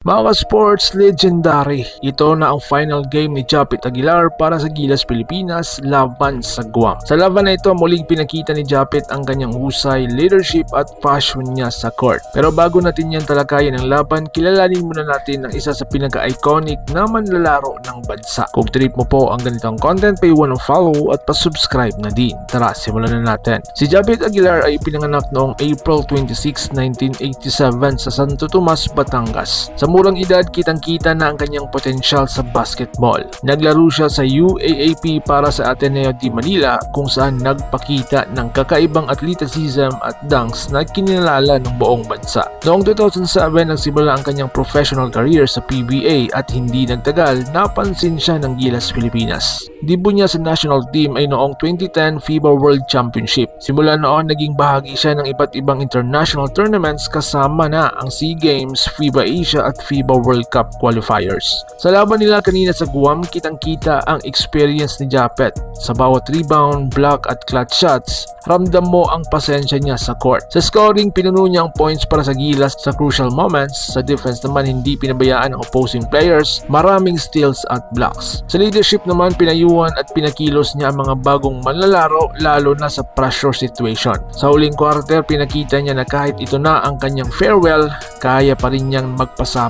Mga sports legendary, ito na ang final game ni Japit Aguilar para sa Gilas Pilipinas laban sa Guam. Sa laban na ito, muling pinakita ni Japit ang kanyang husay, leadership at passion niya sa court. Pero bago natin yan talakayan ang laban, kilalanin muna natin ang isa sa pinaka-iconic na manlalaro ng bansa. Kung trip mo po ang ganitong content, pay one follow at pa-subscribe na din. Tara, simulan na natin. Si Japit Aguilar ay pinanganak noong April 26, 1987 sa Santo Tomas, Batangas. Sa murang edad, kitang-kita na ang kanyang potensyal sa basketball. Naglaro siya sa UAAP para sa Ateneo de Manila kung saan nagpakita ng kakaibang athleticism at dunks na kinilala ng buong bansa. Noong 2007, nagsimula ang kanyang professional career sa PBA at hindi nagtagal, napansin siya ng Gilas Pilipinas. Debut niya sa national team ay noong 2010 FIBA World Championship. Simula noon, naging bahagi siya ng iba't ibang international tournaments kasama na ang SEA Games, FIBA Asia at FIBA World Cup qualifiers. Sa laban nila kanina sa Guam, kitang-kita ang experience ni Japet. Sa bawat rebound, block at clutch shots, ramdam mo ang pasensya niya sa court. Sa scoring, pinuno niya ang points para sa gilas sa crucial moments. Sa defense naman, hindi pinabayaan ang opposing players, maraming steals at blocks. Sa leadership naman, pinayuhan at pinakilos niya ang mga bagong manlalaro lalo na sa pressure situation. Sa huling quarter, pinakita niya na kahit ito na ang kanyang farewell, kaya pa rin niyang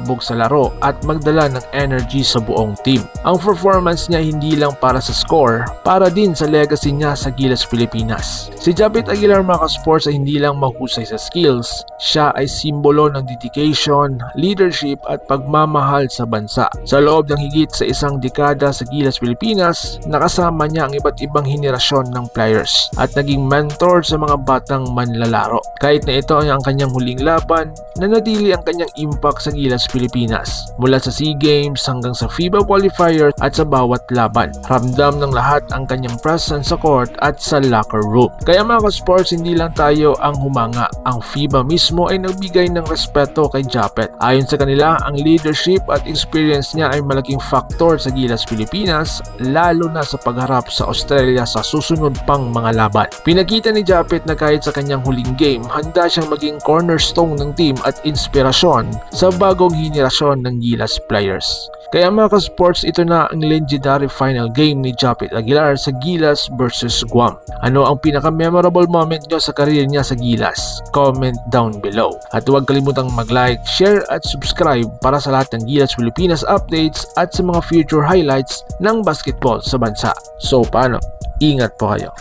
magpasabog sa laro at magdala ng energy sa buong team. Ang performance niya hindi lang para sa score, para din sa legacy niya sa Gilas Pilipinas. Si Japit Aguilar mga sports ay hindi lang mahusay sa skills, siya ay simbolo ng dedication, leadership at pagmamahal sa bansa. Sa loob ng higit sa isang dekada sa Gilas Pilipinas, nakasama niya ang iba't ibang henerasyon ng players at naging mentor sa mga batang manlalaro. Kahit na ito ang kanyang huling laban, nanatili ang kanyang impact sa Gilas Pilipinas mula sa SEA Games hanggang sa FIBA qualifier at sa bawat laban. Ramdam ng lahat ang kanyang presence sa court at sa locker room. Kaya mga sports hindi lang tayo ang humanga. Ang FIBA mismo ay nagbigay ng respeto kay Japet. Ayon sa kanila, ang leadership at experience niya ay malaking faktor sa Gilas Pilipinas, lalo na sa pagharap sa Australia sa susunod pang mga laban. Pinakita ni Japet na kahit sa kanyang huling game, handa siyang maging cornerstone ng team at inspirasyon sa bagong henerasyon ng Gilas players. Kaya mga ka-sports, ito na ang legendary final game ni Japit Aguilar sa Gilas versus Guam. Ano ang pinaka-memorable moment nyo sa career niya sa Gilas? Comment down below. At huwag kalimutang mag-like, share at subscribe para sa lahat ng Gilas Pilipinas updates at sa mga future highlights ng basketball sa bansa. So paano? Ingat po kayo.